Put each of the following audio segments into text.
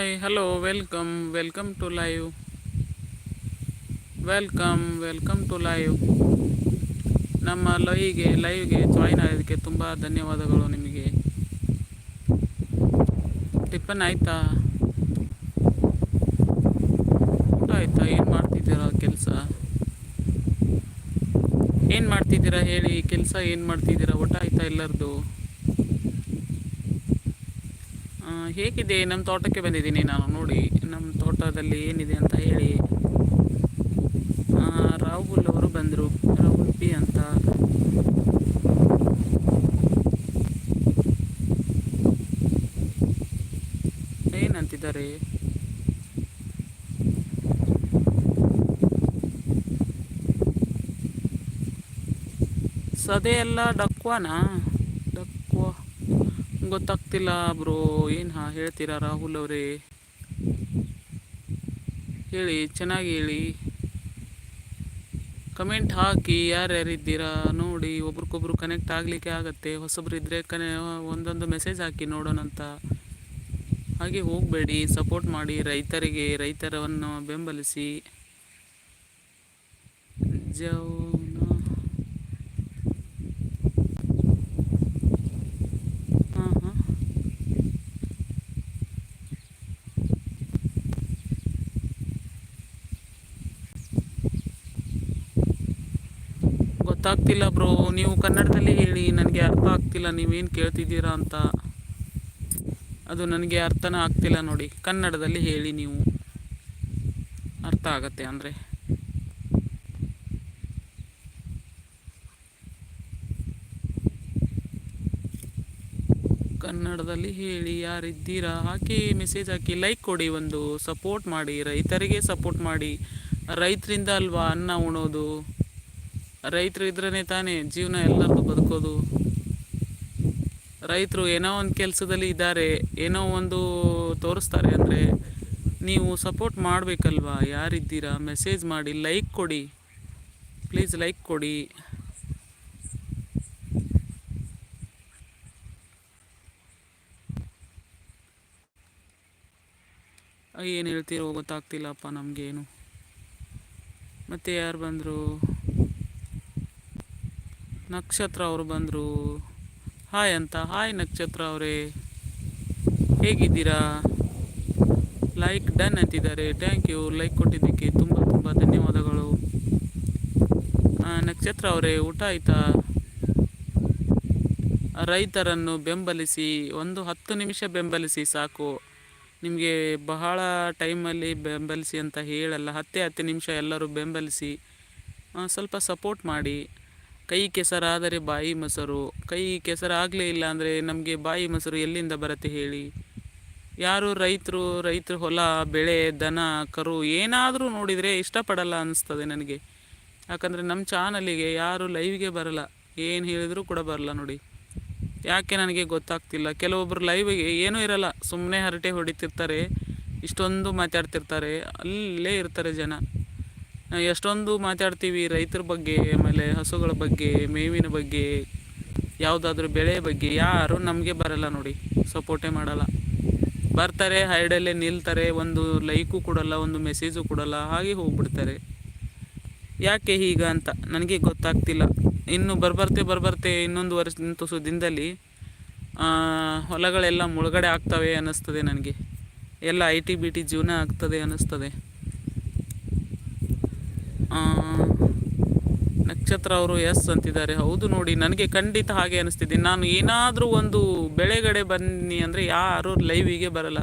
Hi hello welcome welcome to live welcome welcome to live ನಮ್ಮ ಲೈವ್ಗೆ ಲೈವ್ಗೆ join ಆಗೋದಕ್ಕೆ ತುಂಬ ಧನ್ಯವಾದಗಳು ನಿಮಗೆ. ಟಿಫನ್ ಆಯಿತಾ? ಊಟ ಆಯಿತಾ? ಏನು ಮಾಡ್ತಿದ್ದೀರಾ ಕೆಲಸ? ಏನು ಮಾಡ್ತಿದ್ದೀರಾ ಹೇಳಿ, ಕೆಲಸ ಏನು ಮಾಡ್ತಿದ್ದೀರಾ? ಊಟ ಆಯಿತಾ ಎಲ್ಲರದು? ಹೇಗಿದೆ? ನಮ್ಮ ತೋಟಕ್ಕೆ ಬಂದಿದ್ದೀನಿ ನಾನು, ನೋಡಿ. ನಮ್ಮ ತೋಟದಲ್ಲಿ ಏನಿದೆ ಅಂತ ಹೇಳಿ. ರಾಹುಲ್ ಅವರು ಬಂದರು. ರಾಹುಲ್ ಪಿ ಅಂತ. ಏನಂತಿದ್ದಾರೆ? ಸದೆ ಎಲ್ಲ ಡಕ್ವಾನಾ? ಡಕ್ವಾ ಗೊತ್ತಾಗ್ತಿಲ್ಲ ಬ್ರೋ. ಏನು ಹಾ ಹೇಳ್ತೀರಾ ರಾಹುಲ್ ಅವರೇ? ಹೇಳಿ, ಚೆನ್ನಾಗಿ ಹೇಳಿ. ಕಮೆಂಟ್ ಹಾಕಿ, ಯಾರ್ಯಾರಿದ್ದೀರಾ? ನೋಡಿ, ಒಬ್ರಿಗೊಬ್ರು ಕನೆಕ್ಟ್ ಆಗಲಿಕ್ಕೆ ಆಗತ್ತೆ. ಹೊಸಬ್ರು ಇದ್ದರೆ ಕನೆ, ಒಂದೊಂದು ಮೆಸೇಜ್ ಹಾಕಿ ನೋಡೋಣ ಅಂತ. ಹಾಗೆ ಹೋಗಬೇಡಿ ಸಪೋರ್ಟ್ ಮಾಡಿ ರೈತರಿಗೆ ರೈತರವನ್ನು ಬೆಂಬಲಿಸಿ. ಜೌನ ಹಾಂ ಹಾಂ ಗೊತ್ತಾಗ್ತಿಲ್ಲ ಬ್ರೋ. ನೀವು ಕನ್ನಡದಲ್ಲಿ ಹೇಳಿ, ನನಗೆ ಅರ್ಥ ಆಗ್ತಿಲ್ಲ, ನೀವೇನು ಕೇಳ್ತಿದ್ದೀರಾ ಅಂತ. ಅದು ನನಗೆ ಅರ್ಥನ ಆಗ್ತಿಲ್ಲ ನೋಡಿ. ಕನ್ನಡದಲ್ಲಿ ಹೇಳಿ ನೀವು. ಅರ್ಥ ಆಗತ್ತೆ ಅಂದರೆ. ಕನ್ನಡದಲ್ಲಿ ಹೇಳಿ, ಯಾರಿದ್ದೀರಾ? ಹಾಕಿ ಮೆಸೇಜ್ ಹಾಕಿ. ಲೈಕ್ ಕೊಡಿ ಒಂದು ಸಪೋರ್ಟ್ ಮಾಡಿ. ರೈತರಿಗೆ ಸಪೋರ್ಟ್ ಮಾಡಿ. ರೈತರಿಂದ ಅಲ್ವಾ ಅನ್ನ ಉಣೋದು? ರೈತರು ಇದ್ರೇ ತಾನೇ ಜೀವನ ಎಲ್ಲರದು ಬದುಕೋದು. ರೈತರು ಏನೋ ಒಂದು ಕೆಲಸದಲ್ಲಿ ಇದ್ದಾರೆ, ಏನೋ ಒಂದು ತೋರಿಸ್ತಾರೆ ಅಂದರೆ ನೀವು ಸಪೋರ್ಟ್ ಮಾಡಬೇಕಲ್ವಾ? ಯಾರಿದ್ದೀರಾ? ಮೆಸೇಜ್ ಮಾಡಿ ಲೈಕ್ ಕೊಡಿ. ಪ್ಲೀಸ್ ಲೈಕ್ ಕೊಡಿ. ಏನು ಹೇಳ್ತೀರೋ ಗೊತ್ತಾಗ್ತಿಲ್ಲಪ್ಪ ನಮಗೇನು. ಮತ್ತೆ ಯಾರು ಬಂದರು? ನಕ್ಷತ್ರ ಅವರು ಬಂದರು. ಹಾಯ್ ಅಂತ, ಹಾಯ್ ನಕ್ಷತ್ರ ಅವರೇ, ಹೇಗಿದ್ದೀರಾ? ಲೈಕ್ ಡನ್ ಅಂತಿದ್ದಾರೆ. ಥ್ಯಾಂಕ್ ಯು, ಲೈಕ್ ಕೊಟ್ಟಿದ್ದಕ್ಕೆ ತುಂಬ ತುಂಬ ಧನ್ಯವಾದಗಳು. ನಕ್ಷತ್ರ ಅವರೇ, ಊಟ ಆಯಿತಾ? ರೈತರನ್ನು ಬೆಂಬಲಿಸಿ, ಒಂದು ಹತ್ತು ನಿಮಿಷ ಬೆಂಬಲಿಸಿ ಸಾಕು. ನಿಮಗೆ ಬಹಳ ಟೈಮಲ್ಲಿ ಬೆಂಬಲಿಸಿ ಅಂತ ಹೇಳಲ್ಲ. ಹತ್ತೇ ಹತ್ತು ನಿಮಿಷ ಎಲ್ಲರೂ ಬೆಂಬಲಿಸಿ ಸ್ವಲ್ಪ ಸಪೋರ್ಟ್ ಮಾಡಿ. ಕೈ ಕೆಸರಾದರೆ ಬಾಯಿ ಮೊಸರು, ಕೈ ಕೆಸರಾಗಲೇ ಇಲ್ಲ ಅಂದರೆ ನಮಗೆ ಬಾಯಿ ಮೊಸರು ಎಲ್ಲಿಂದ ಬರುತ್ತೆ ಹೇಳಿ? ಯಾರು ರೈತರು ರೈತರು ಹೊಲ, ಬೆಳೆ, ದನ, ಕರು ಏನಾದರೂ ನೋಡಿದರೆ ಇಷ್ಟಪಡಲ್ಲ ಅನ್ನಿಸ್ತದೆ ನನಗೆ. ಯಾಕಂದರೆ ನಮ್ಮ ಚಾನಲಿಗೆ ಯಾರು ಲೈವ್ಗೆ ಬರಲ್ಲ, ಏನು ಹೇಳಿದರೂ ಕೂಡ ಬರಲ್ಲ ನೋಡಿ. ಯಾಕೆ ನನಗೆ ಗೊತ್ತಾಗ್ತಿಲ್ಲ ಕೆಲವೊಬ್ಬರು ಲೈವ್ಗೆ ಏನೂ ಇರಲ್ಲ ಸುಮ್ಮನೆ ಹರಟೆ ಹೊಡಿತಿರ್ತಾರೆ, ಇಷ್ಟೊಂದು ಮಾತಾಡ್ತಿರ್ತಾರೆ, ಅಲ್ಲೇ ಇರ್ತಾರೆ ಜನ. ಎಷ್ಟೊಂದು ಮಾತಾಡ್ತೀವಿ ರೈತರ ಬಗ್ಗೆ, ಆಮೇಲೆ ಹಸುಗಳ ಬಗ್ಗೆ, ಮೇವಿನ ಬಗ್ಗೆ, ಯಾವುದಾದ್ರೂ ಬೆಳೆ ಬಗ್ಗೆ, ಯಾರು ನಮಗೆ ಬರಲ್ಲ ನೋಡಿ, ಸಪೋರ್ಟೇ ಮಾಡಲ್ಲ. ಬರ್ತಾರೆ, ಹೈಡಲ್ಲೇ ನಿಲ್ತಾರೆ, ಒಂದು ಲೈಕು ಕೊಡಲ್ಲ, ಒಂದು ಮೆಸೇಜು ಕೊಡಲ್ಲ, ಹಾಗೆ ಹೋಗ್ಬಿಡ್ತಾರೆ. ಯಾಕೆ ಹೀಗ ಅಂತ ನನಗೆ ಗೊತ್ತಾಗ್ತಿಲ್ಲ. ಇನ್ನು ಬರ್ಬರ್ತೆ ಬರ್ಬರ್ತೆ ಇನ್ನೊಂದು ವರ್ಷ ನಿಂತು ದಿನದಲ್ಲಿ ಹೊಲಗಳೆಲ್ಲ ಮುಳುಗಡೆ ಆಗ್ತವೆ ಅನ್ನಿಸ್ತದೆ ನನಗೆ. ಎಲ್ಲ ಐ ಟಿ, ಬಿ ಟಿ ಜೀವನ ಆಗ್ತದೆ ಅನ್ನಿಸ್ತದೆ. ನಕ್ಷತ್ರ ಅವರು ಎಸ್ ಅಂತಿದ್ದಾರೆ. ಹೌದು ನೋಡಿ, ನನಗೆ ಖಂಡಿತ ಹಾಗೆ ಅನಿಸ್ತಿದೆ. ನಾನು ಏನಾದರೂ ಒಂದು ಬೆಳೆಗಡೆ ಬನ್ನಿ ಅಂದರೆ ಯಾರು ಲೈವಿಗೆ ಬರಲ್ಲ.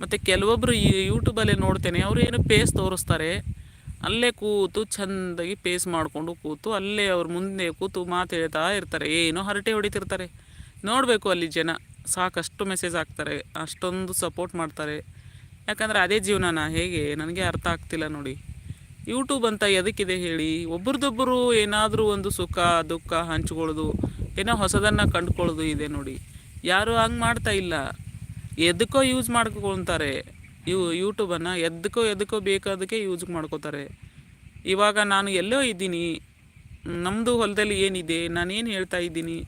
ಮತ್ತು ಕೆಲವೊಬ್ಬರು ಈ ಯೂಟ್ಯೂಬಲ್ಲೇ ನೋಡ್ತೇನೆ, ಅವರು ಏನು ಪೇಸ್ ತೋರಿಸ್ತಾರೆ. ಅಲ್ಲೇ ಕೂತು ಚೆಂದಾಗಿ ಪೇಸ್ ಮಾಡಿಕೊಂಡು ಕೂತು, ಅಲ್ಲೇ ಅವ್ರ ಮುಂದೆ ಕೂತು ಮಾತು ಹೇಳ್ತಾ ಇರ್ತಾರೆ. ಏನೋ ಹರಟೆ ಹೊಡಿತಿರ್ತಾರೆ. ನೋಡಬೇಕು ಅಲ್ಲಿ ಜನ. ಸಾಕಷ್ಟು ಮೆಸೇಜ್ ಹಾಕ್ತಾರೆ, ಅಷ್ಟೊಂದು ಸಪೋರ್ಟ್ ಮಾಡ್ತಾರೆ. ಯಾಕಂದರೆ ಅದೇ ಜೀವನನ ಹೇಗೆ, ನನಗೆ ಅರ್ಥ ಆಗ್ತಿಲ್ಲ ನೋಡಿ. ಯೂಟ್ಯೂಬ್ ಅಂತ ಎದಕ್ಕಿದೆ ಹೇಳಿ? ಒಬ್ರದೊಬ್ಬರು ಏನಾದರೂ ಒಂದು ಸುಖ, ದುಃಖ ಹಂಚ್ಕೊಳ್ಳೋದು, ಏನೋ ಹೊಸದನ್ನು ಕಂಡುಕೊಳ್ಳೋದು ಇದೆ ನೋಡಿ. ಯಾರು ಹಂಗೆ ಮಾಡ್ತಾ ಇಲ್ಲ? ಎದಕ್ಕೋ ಯೂಸ್ ಮಾಡ್ಕೊಳ್ತಾರೆ. ಇವು ಯೂಟ್ಯೂಬನ್ನು ಎದಕ್ಕೋ ಎದಕ್ಕೋ ಬೇಕಾದಕ್ಕೆ ಯೂಸ್ ಮಾಡ್ಕೋತಾರೆ. ಇವಾಗ ನಾನು ಎಲ್ಲೋ ಇದ್ದೀನಿ. ನಮ್ಮದು ಹೊಲದಲ್ಲಿ ಏನಿದೆ? ನಾನೇನು ಹೇಳ್ತಾ ಇದ್ದೀನಿ?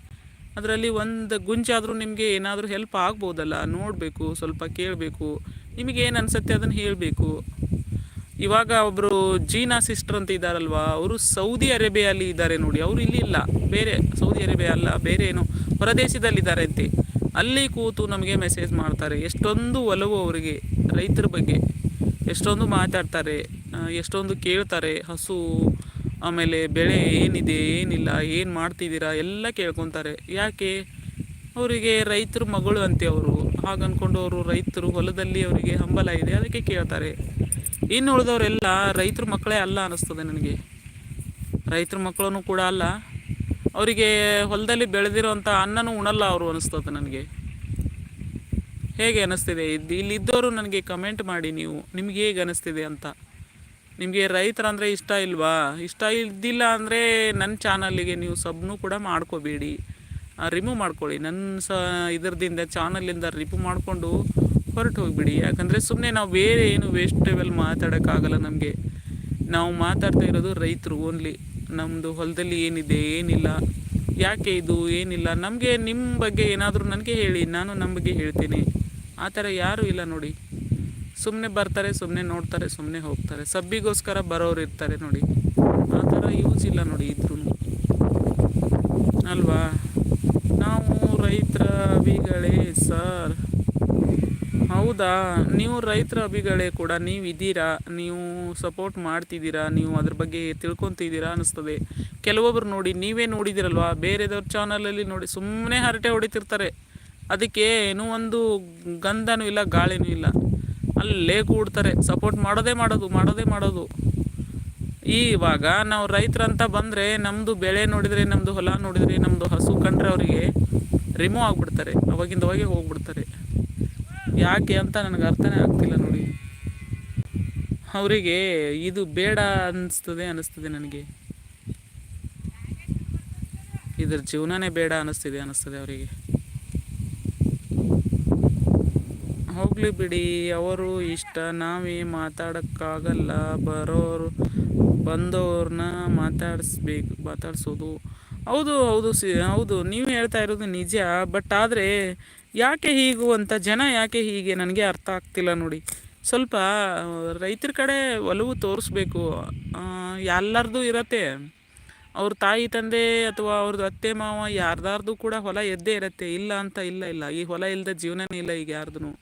ಅದರಲ್ಲಿ ಒಂದು ಗುಂಚಾದರೂ ನಿಮಗೆ ಏನಾದರೂ ಹೆಲ್ಪ್ ಆಗ್ಬೋದಲ್ಲ? ನೋಡಬೇಕು, ಸ್ವಲ್ಪ ಕೇಳಬೇಕು. ನಿಮಗೇನು ಅನಿಸುತ್ತೆ ಅದನ್ನು ಹೇಳಬೇಕು. ಇವಾಗ ಒಬ್ಬರು ಜೀನಾ ಸಿಸ್ಟರ್ ಅಂತ ಇದ್ದಾರಲ್ವಾ ಅವರು ಸೌದಿ ಅರೇಬಿಯಲ್ಲಿ ಇದ್ದಾರೆ ನೋಡಿ, ಅವರು ಇಲ್ಲಿ ಇಲ್ಲ, ಬೇರೆ ಸೌದಿ ಅರೇಬಿಯಾ ಅಲ್ಲ, ಬೇರೆ ಏನು ಹೊರದೇಶದಲ್ಲಿದ್ದಾರೆ ಅಂತೆ. ಅಲ್ಲಿ ಕೂತು ನಮಗೆ ಮೆಸೇಜ್ ಮಾಡ್ತಾರೆ, ಎಷ್ಟೊಂದು ಒಲವು ಅವರಿಗೆ ರೈತರ ಬಗ್ಗೆ, ಎಷ್ಟೊಂದು ಮಾತಾಡ್ತಾರೆ ಎಷ್ಟೊಂದು ಕೇಳ್ತಾರೆ, ಹಸು, ಆಮೇಲೆ ಬೆಳೆ ಏನಿದೆ, ಏನಿಲ್ಲ, ಏನು ಮಾಡ್ತಿದ್ದೀರಾ, ಎಲ್ಲ ಕೇಳ್ಕೊತಾರೆ. ಯಾಕೆ? ಅವರಿಗೆ ರೈತರ ಮಗಳು ಅಂತೆ ಅವರು. ಹಾಗನ್ಕೊಂಡು ಅವರು ರೈತರು ಹೊಲದಲ್ಲಿ ಅವರಿಗೆ ಹಂಬಲ ಇದೆ, ಅದಕ್ಕೆ ಕೇಳ್ತಾರೆ. ಇನ್ನು ಉಳಿದವರೆಲ್ಲ ರೈತರ ಮಕ್ಕಳೇ ಅಲ್ಲ ಅನ್ನಿಸ್ತದೆ ನನಗೆ. ರೈತರ ಮಕ್ಕಳೂ ಕೂಡ ಅಲ್ಲ. ಅವರಿಗೆ ಹೊಲದಲ್ಲಿ ಬೆಳೆದಿರೋಂಥ ಅನ್ನನೂ ಉಣಲ್ಲ ಅವರು ಅನಿಸ್ತದೆ ನನಗೆ. ಹೇಗೆ ಅನ್ನಿಸ್ತಿದೆ? ಇದು ಇಲ್ಲಿದ್ದವರು ನನಗೆ ಕಮೆಂಟ್ ಮಾಡಿ ನೀವು. ನಿಮ್ಗೆ ಹೇಗೆ ಅನ್ನಿಸ್ತಿದೆ ಅಂತ. ನಿಮಗೆ ರೈತರಂದರೆ ಇಷ್ಟ ಇಲ್ವಾ? ಇಷ್ಟ ಇದ್ದಿಲ್ಲ ಅಂದರೆ ನನ್ನ ಚಾನಲ್ಲಿಗೆ ನೀವು ಸಬ್ನು ಕೂಡ ಮಾಡ್ಕೋಬೇಡಿ. ರಿಮೂವ್ ಮಾಡ್ಕೊಳ್ಳಿ. ನನ್ನ ಸ, ಇದರದಿಂದ ಚಾನಲಿಂದ ರಿಮೂವ್ ಮಾಡಿಕೊಂಡು ಹೊರಟು ಹೋಗ್ಬಿಡಿ. ಯಾಕಂದರೆ ಸುಮ್ಮನೆ ನಾವು ಬೇರೆ ಏನು ವೇಸ್ಟೇಬಲ್ ಮಾತಾಡೋಕ್ಕಾಗಲ್ಲ ನಮಗೆ. ನಾವು ಮಾತಾಡ್ತಾ ಇರೋದು ರೈತರು ಓನ್ಲಿ ನಮ್ಮದು ಹೊಲದಲ್ಲಿ ಏನಿದೆ, ಏನಿಲ್ಲ. ಯಾಕೆ ಇದು, ಏನಿಲ್ಲ? ನಮಗೆ ನಿಮ್ಮ ಬಗ್ಗೆ ಏನಾದರೂ ನನಗೆ ಹೇಳಿ, ನಾನು ನಮ್ಮ ಬಗ್ಗೆ ಹೇಳ್ತೀನಿ. ಆ ಥರ ಯಾರೂ ಇಲ್ಲ ನೋಡಿ. ಸುಮ್ಮನೆ ಬರ್ತಾರೆ ಸುಮ್ಮನೆ ನೋಡ್ತಾರೆ ಸುಮ್ಮನೆ ಹೋಗ್ತಾರೆ. ಸಬ್ಬಿಗೋಸ್ಕರ ಬರೋರು ಇರ್ತಾರೆ ನೋಡಿ. ಆ ಥರ ಯೂಸ್ ಇಲ್ಲ ನೋಡಿ ಇದ್ರೂ ಅಲ್ವಾ? ನಾವು ರೈತರ ವಿಗಳೇ ಸರ್ ಹೌದಾ? ನೀವು ರೈತರ ಅಭಿಗಳೇ ಕೂಡ ನೀವು ಇದ್ದೀರಾ ನೀವು ಸಪೋರ್ಟ್ ಮಾಡ್ತಿದ್ದೀರಾ? ನೀವು ಅದ್ರ ಬಗ್ಗೆ ತಿಳ್ಕೊತಿದ್ದೀರಾ ಅನಿಸ್ತದೆ. ಕೆಲವೊಬ್ರು ನೋಡಿ, ನೀವೇ ನೋಡಿದಿರಲ್ವಾ? ಬೇರೆದವ್ರ ಚಾನಲಲ್ಲಿ ನೋಡಿ ಸುಮ್ಮನೆ ಹರಟೆ ಹೊಡಿತಿರ್ತಾರೆ. ಅದಕ್ಕೆ ಏನೂ ಒಂದು ಗಂಧನೂ ಇಲ್ಲ, ಗಾಳಿನೂ ಇಲ್ಲ. ಅಲ್ಲೇ ಕೂಡ್ತಾರೆ. ಸಪೋರ್ಟ್ ಮಾಡೋದೇ ಮಾಡೋದು ಮಾಡೋದೇ ಮಾಡೋದು. ಇವಾಗ ನಾವು ರೈತರಂತ ಬಂದರೆ ನಮ್ಮದು ಬೆಳೆ ನೋಡಿದರೆ ನಮ್ಮದು ಹೊಲ ನೋಡಿದರೆ ನಮ್ಮದು ಹಸು ಕಂಡ್ರೆ ಅವರಿಗೆ ರಿಮೂವ್ ಆಗಿಬಿಡ್ತಾರೆ. ಅವಾಗಿಂದ ಅವಾಗೆ ಹೋಗ್ಬಿಡ್ತಾರೆ. ಯಾಕೆ ಅಂತ ನನಗೆ ಅರ್ಥನೇ ಆಗ್ತಿಲ್ಲ ನೋಡಿ. ಅವರಿಗೆ ಇದು ಬೇಡ ಅನ್ನಿಸ್ತದೆ ಅನ್ನಿಸ್ತದೆ ನನಗೆ. ಇದ್ರ ಜೀವನನೇ ಬೇಡ ಅನ್ನಿಸ್ತಿದೆ ಅನ್ನಿಸ್ತದೆ ಅವರಿಗೆ. ಹೋಗ್ಲಿ ಬಿಡಿ, ಅವರು ಇಷ್ಟ, ನಾವೇ ಮಾತಾಡೋಕ್ಕಾಗಲ್ಲ. ಬರೋರು ಬಂದವ್ರನ್ನ ಮಾತಾಡಿಸ್ಬೇಕು, ಮಾತಾಡ್ಸೋದು. ಹೌದು ಹೌದು ಸಿ, ಹೌದು. ನೀವು ಹೇಳ್ತಾ ಇರೋದು ನಿಜ, ಬಟ್ ಆದರೆ ಯಾಕೆ ಹೀಗೂ ಅಂತ ಜನ ಯಾಕೆ ಹೀಗೆ ನನಗೆ ಅರ್ಥ ಆಗ್ತಿಲ್ಲ ನೋಡಿ. ಸ್ವಲ್ಪ ರೈತರ ಕಡೆ ಒಲವು ತೋರಿಸ್ಬೇಕು. ಎಲ್ಲರದು ಇರತ್ತೆ. ಅವ್ರ ತಾಯಿ, ತಂದೆ ಅಥವಾ ಅವ್ರದ್ದು ಅತ್ತೆ, ಮಾವ ಯಾರ್ದಾರ್ದು ಕೂಡ ಹೊಲ ಎದ್ದೇ ಇರತ್ತೆ. ಇಲ್ಲ ಅಂತ ಇಲ್ಲ ಇಲ್ಲ. ಈ ಹೊಲ ಇಲ್ಲದ ಜೀವನನೇ ಇಲ್ಲ ಈಗ ಯಾರ್ದು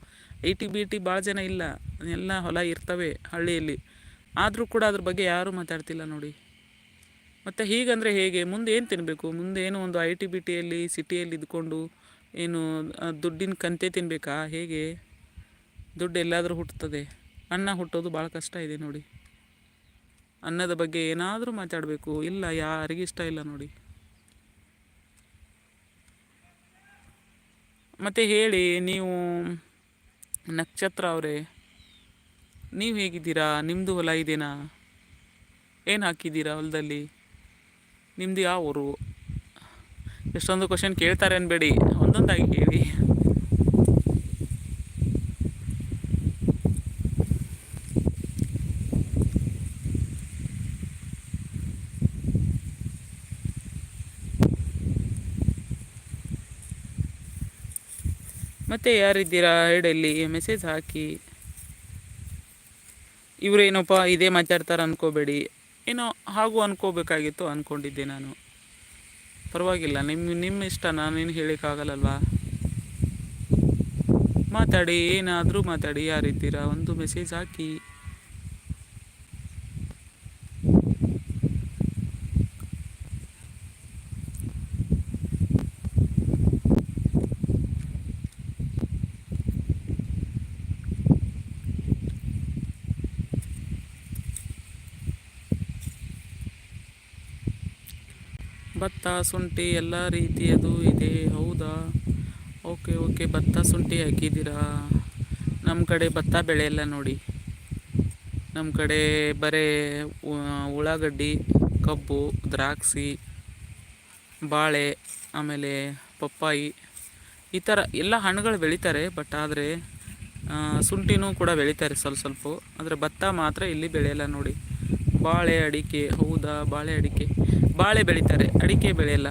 ಐ ಟಿ ಬಿ ಟಿ ಭಾಳ ಜನ ಇಲ್ಲ. ಎಲ್ಲ ಹೊಲ ಇರ್ತವೆ ಹಳ್ಳಿಯಲ್ಲಿ. ಆದರೂ ಕೂಡ ಅದ್ರ ಬಗ್ಗೆ ಯಾರೂ ಮಾತಾಡ್ತಿಲ್ಲ ನೋಡಿ. ಮತ್ತು ಹೀಗಂದರೆ ಹೇಗೆ? ಮುಂದೆ ಏನು ತಿನ್ನಬೇಕು ಮುಂದೆ ಏನು ಒಂದು ಐ ಟಿ ಬಿ ಟಿಯಲ್ಲಿ ಸಿಟಿಯಲ್ಲಿ ಇದ್ಕೊಂಡು ಏನು ದುಡ್ಡಿನ ಕಂತೆ ತಿನ್ನಬೇಕಾ ಹೇಗೆ? ದುಡ್ಡು ಎಲ್ಲಾದರೂ ಹುಟ್ಟುತ್ತದೆ. ಅನ್ನ ಹುಟ್ಟೋದು ಭಾಳ ಕಷ್ಟ ಇದೆ ನೋಡಿ. ಅನ್ನದ ಬಗ್ಗೆ ಏನಾದರೂ ಮಾತಾಡಬೇಕು. ಇಲ್ಲ, ಯಾರಿಗೂ ಇಷ್ಟ ಇಲ್ಲ ನೋಡಿ. ಮತ್ತು ಹೇಳಿ, ನೀವು ನಕ್ಷತ್ರ ಅವರೇ, ನೀವು ಹೇಗಿದ್ದೀರಾ? ನಿಮ್ಮದು ಹೊಲ ಇದೇನಾ? ಏನು ಹಾಕಿದ್ದೀರಾ ಹೊಲದಲ್ಲಿ? ನಿಮ್ಮದು ಯಾವ ಊರು? ಎಷ್ಟೊಂದು ಕ್ವಶನ್ ಕೇಳ್ತಾರೆ ಅನ್ಬೇಡಿ. ಒಂದೊಂದಾಗಿ ಕೇಳಿ. ಮತ್ತೆ ಯಾರಿದ್ದೀರಾ ಹೇಳಲ್ಲಿ ಮೆಸೇಜ್ ಹಾಕಿ. ಇವರೇನಪ್ಪ ಇದೇ ಮಾತಾಡ್ತಾರೆ ಅನ್ಕೋಬೇಡಿ. ಏನೋ ಹಾಗೂ ಅನ್ಕೋಬೇಕಾಗಿತ್ತು ಅಂದ್ಕೊಂಡಿದ್ದೆ ನಾನು. ಪರವಾಗಿಲ್ಲ ನಿಮ್ಮ ನಿಮ್ಮ ಇಷ್ಟ, ನಾನೇನು ಹೇಳೋಕ್ಕಾಗಲ್ಲಲ್ವಾ? ಮಾತಾಡಿ, ಏನಾದರೂ ಮಾತಾಡಿ ಯಾರಿದ್ದೀರಾ ಒಂದು ಮೆಸೇಜ್ ಹಾಕಿ. ಭತ್ತ, ಶುಂಠಿ, ಎಲ್ಲ ರೀತಿಯದು ಇದೆ. ಹೌದಾ? Okay okay. ಭತ್ತ, ಶುಂಠಿ ಹಾಕಿದ್ದೀರಾ? ನಮ್ಮ ಕಡೆ ಭತ್ತ ಬೆಳೆಯಲ್ಲ ನೋಡಿ. ನಮ್ಮ ಕಡೆ ಬರೀ ಉಳ್ಳಾಗಡ್ಡಿ, ಕಬ್ಬು, ದ್ರಾಕ್ಷಿ, ಬಾಳೆ, ಆಮೇಲೆ ಪಪ್ಪಾಯಿ, ಈ ಥರ ಎಲ್ಲ ಹಣ್ಣುಗಳು ಬೆಳೀತಾರೆ. ಬಟ್ ಆದರೆ ಶುಂಠಿನೂ ಕೂಡ ಬೆಳೀತಾರೆ ಸ್ವಲ್ಪ ಸ್ವಲ್ಪ. ಆದರೆ ಭತ್ತ ಮಾತ್ರ ಇಲ್ಲಿ ಬೆಳೆಯಲ್ಲ ನೋಡಿ. ಬಾಳೆ ಅಡಿಕೆ, ಹೌದಾ? ಬಾಳೆ ಅಡಿಕೆ. ಬಾಳೆ ಬೆಳೀತಾರೆ, ಅಡಿಕೆ ಬೆಳೆಯಲ್ಲ.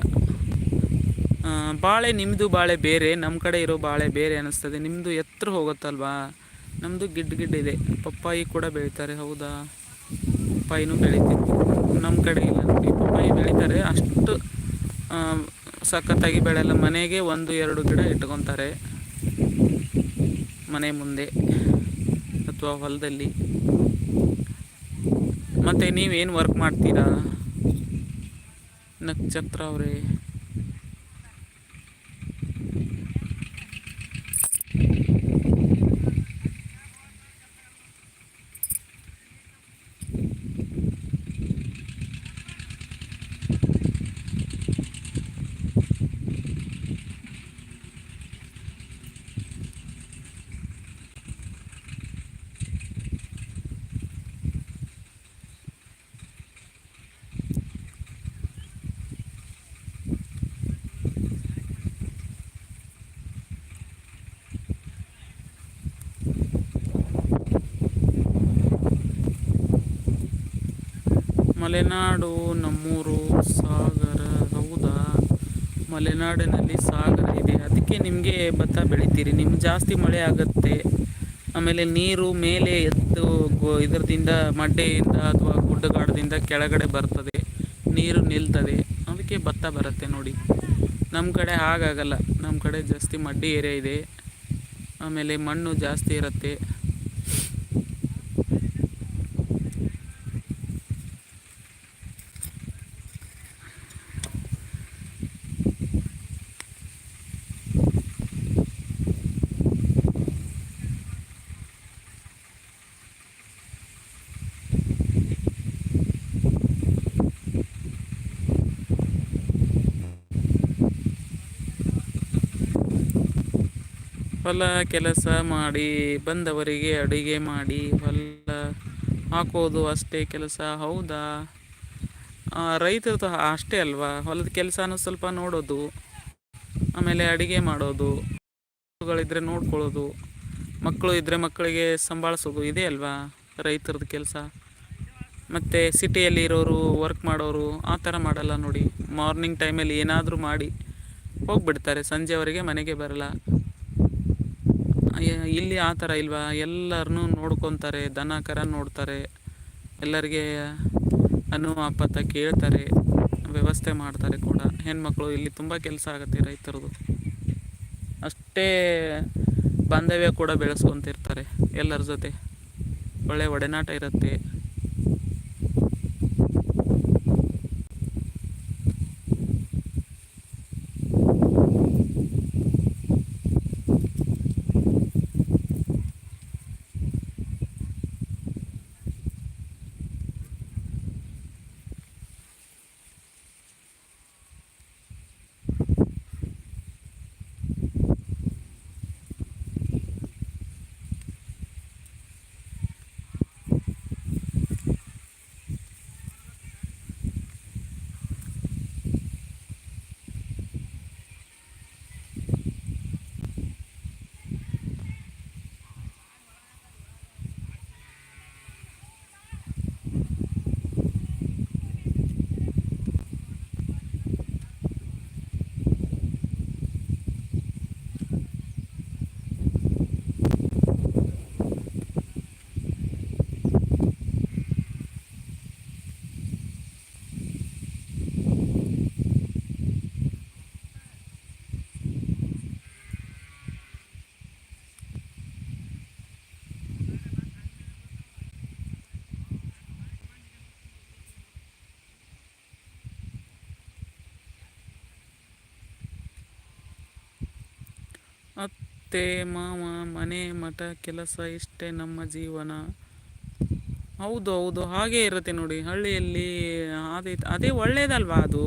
ಬಾಳೆ ನಿಮ್ಮದು ಬಾಳೆ ಬೇರೆ ನಮ್ಮ ಕಡೆ ಇರೋ ಬಾಳೆ ಬೇರೆ ಅನ್ನಿಸ್ತದೆ ನಿಮ್ಮದು ಎತ್ತರ ಹೋಗುತ್ತಲ್ವಾ? ನಮ್ಮದು ಗಿಡ್ ಗಿಡ್ಡ ಇದೆ. ಪಪ್ಪಾಯಿ ಕೂಡ ಬೆಳೀತಾರೆ, ಹೌದಾ? ಪಪ್ಪಾಯಿನೂ ಬೆಳಿತಿತ್ತು ನಮ್ಮ ಕಡೆ ಇಲ್ಲ. ನೋಡಿ ಪಪ್ಪಾಯಿ ಬೆಳೀತಾರೆ, ಅಷ್ಟು ಸಖತ್ತಾಗಿ ಬೆಳೆಯಲ್ಲ. ಮನೆಗೆ ಒಂದು, ಎರಡು ಗಿಡ ಇಟ್ಕೊತಾರೆ. ಮನೆ ಮುಂದೆ ಅಥವಾ ಹೊಲದಲ್ಲಿ. ಮತ್ತು ನೀವೇನು ವರ್ಕ್ ಮಾಡ್ತೀರಾ? ನಕ್ಷತ್ರ ಅವರೇ ಮಲೆನಾಡು ನಮ್ಮೂರು ಸಾಗರ, ಹೌದಾ? ಮಲೆನಾಡಿನಲ್ಲಿ ಸಾಗರ ಇದೆ. ಅದಕ್ಕೆ ನಿಮಗೆ ಭತ್ತ ಬೆಳಿತೀರಿ. ನಿಮ್ಗೆ ಜಾಸ್ತಿ ಮಳೆ ಆಗುತ್ತೆ. ಆಮೇಲೆ ನೀರು ಮೇಲೆ ಎದ್ದು ಇದರದಿಂದ ಮಡ್ಡೆಯಿಂದ ಅಥವಾ ಗುಡ್ಡಗಾಡದಿಂದ ಕೆಳಗಡೆ ಬರ್ತದೆ. ನೀರು ನಿಲ್ತದೆ. ಅದಕ್ಕೆ ಭತ್ತ ಬರುತ್ತೆ ನೋಡಿ. ನಮ್ಮ ಕಡೆ ಹಾಗಾಗಲ್ಲ. ನಮ್ಮ ಕಡೆ ಜಾಸ್ತಿ ಮಡ್ಡಿ ಏರಿಯಾ ಇದೆ. ಆಮೇಲೆ ಮಣ್ಣು ಜಾಸ್ತಿ ಇರುತ್ತೆ. ಹೊಲ ಕೆಲಸ ಮಾಡಿ, ಬಂದವರಿಗೆ ಅಡುಗೆ ಮಾಡಿ, ಹೊಲ ಹಾಕೋದು ಅಷ್ಟೇ ಕೆಲಸ, ಹೌದಾ? ರೈತರದ್ದು ಅಷ್ಟೇ ಅಲ್ವಾ? ಹೊಲದ ಕೆಲಸನೂ ಸ್ವಲ್ಪ ನೋಡೋದು, ಆಮೇಲೆ ಅಡುಗೆ ಮಾಡೋದು ಮಕ್ಕಳುಗಳಿದ್ರೆ ನೋಡ್ಕೊಳ್ಳೋದು, ಮಕ್ಕಳು ಇದ್ದರೆ ಮಕ್ಕಳಿಗೆ ಸಂಭಾಳಿಸೋದು, ಇದೇ ಅಲ್ವಾ ರೈತರದ್ದು ಕೆಲಸ? ಮತ್ತು ಸಿಟಿಯಲ್ಲಿ ಇರೋರು ವರ್ಕ್ ಮಾಡೋರು, ಆ ಥರ ಮಾಡಲ್ಲ ನೋಡಿ. ಮಾರ್ನಿಂಗ್ ಟೈಮಲ್ಲಿ ಏನಾದರೂ ಮಾಡಿ, ಹೋಗ್ಬಿಡ್ತಾರೆ, ಸಂಜೆವರೆಗೆ ಮನೆಗೆ ಬರಲ್ಲ. ಇಲ್ಲಿ ಆ ಥರ ಇಲ್ವಾ? ಎಲ್ಲರನ್ನೂ ನೋಡ್ಕೊತಾರೆ ದನ ಕರ ನೋಡ್ತಾರೆ, ಎಲ್ಲರಿಗೆ ಅನು ಆಪತ್ತ ಕೇಳ್ತಾರೆ, ವ್ಯವಸ್ಥೆ ಮಾಡ್ತಾರೆ ಕೂಡ. ಹೆಣ್ಮಕ್ಳು ಇಲ್ಲಿ ತುಂಬ ಕೆಲಸ ಆಗುತ್ತೆ ರೈತರದು. ಅಷ್ಟೇ ಬಾಂಧವ್ಯ ಕೂಡ ಬೆಳೆಸ್ಕೊತಿರ್ತಾರೆ ಎಲ್ಲರ ಜೊತೆ. ಒಳ್ಳೆ ಒಡನಾಟ ಇರುತ್ತೆ. ಅತ್ತೆ ಮಾವ ಮನೆ ಮಠ ಕೆಲಸ ಇಷ್ಟೇ ನಮ್ಮ ಜೀವನ. ಹೌದು ಹೌದು. ಹಾಗೆ ಇರುತ್ತೆ ನೋಡಿ. ಹಳ್ಳಿಯಲ್ಲಿ ಅದೇ ಅದೇ ಒಳ್ಳೇದಲ್ವಾ ಅದು?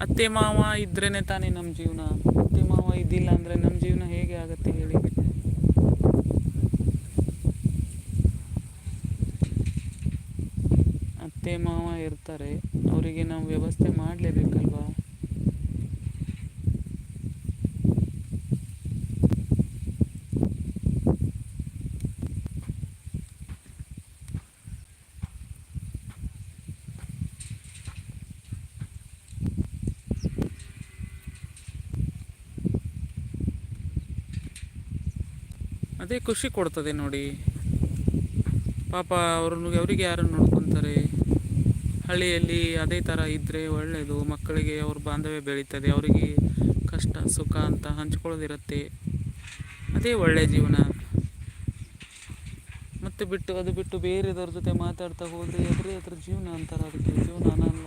ಅತ್ತೆ, ಮಾವ ಇದ್ರೇನೆ ತಾನೇ ನಮ್ಮ ಜೀವನ. ಅತ್ತೆ, ಮಾವ ಇದ್ದಿಲ್ಲ ಅಂದರೆ ನಮ್ಮ ಜೀವನ ಹೇಗೆ ಆಗುತ್ತೆ ಹೇಳಿ. ಅತ್ತೆ, ಮಾವ ಇರ್ತಾರೆ. ಅವರಿಗೆ ನಾವು ವ್ಯವಸ್ಥೆ ಮಾಡಲೇಬೇಕಲ್ವಾ? ಅದೇ ಖುಷಿ ಕೊಡ್ತದೆ ನೋಡಿ. ಪಾಪ ಅವ್ರನ್ನ ಅವರಿಗೆ ಯಾರನ್ನು ನೋಡ್ಕೊತಾರೆ? ಹಳ್ಳಿಯಲ್ಲಿ ಅದೇ ಥರ ಇದ್ದರೆ ಒಳ್ಳೆಯದು ಮಕ್ಕಳಿಗೆ ಅವ್ರ ಬಾಂಧವ್ಯ ಬೆಳೀತದೆ, ಅವರಿಗೆ ಕಷ್ಟ, ಸುಖ ಅಂತ ಹಂಚ್ಕೊಳ್ಳೋದಿರುತ್ತೆ. ಅದೇ ಒಳ್ಳೆಯ ಜೀವನ. ಮತ್ತು ಬಿಟ್ಟು, ಅದು ಬಿಟ್ಟು ಬೇರೆದವ್ರ ಜೊತೆ ಮಾತಾಡ್ತಾ ಹೋದರೆ ಅದೇ ಅದ್ರ ಜೀವನ ಅಂತಾರೆ ಅದಕ್ಕೆ. ಜೀವನ ಅಲ್ಲ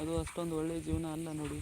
ಅದು ಅಷ್ಟೊಂದು ಒಳ್ಳೆಯ ಜೀವನ ಅಲ್ಲ ನೋಡಿ.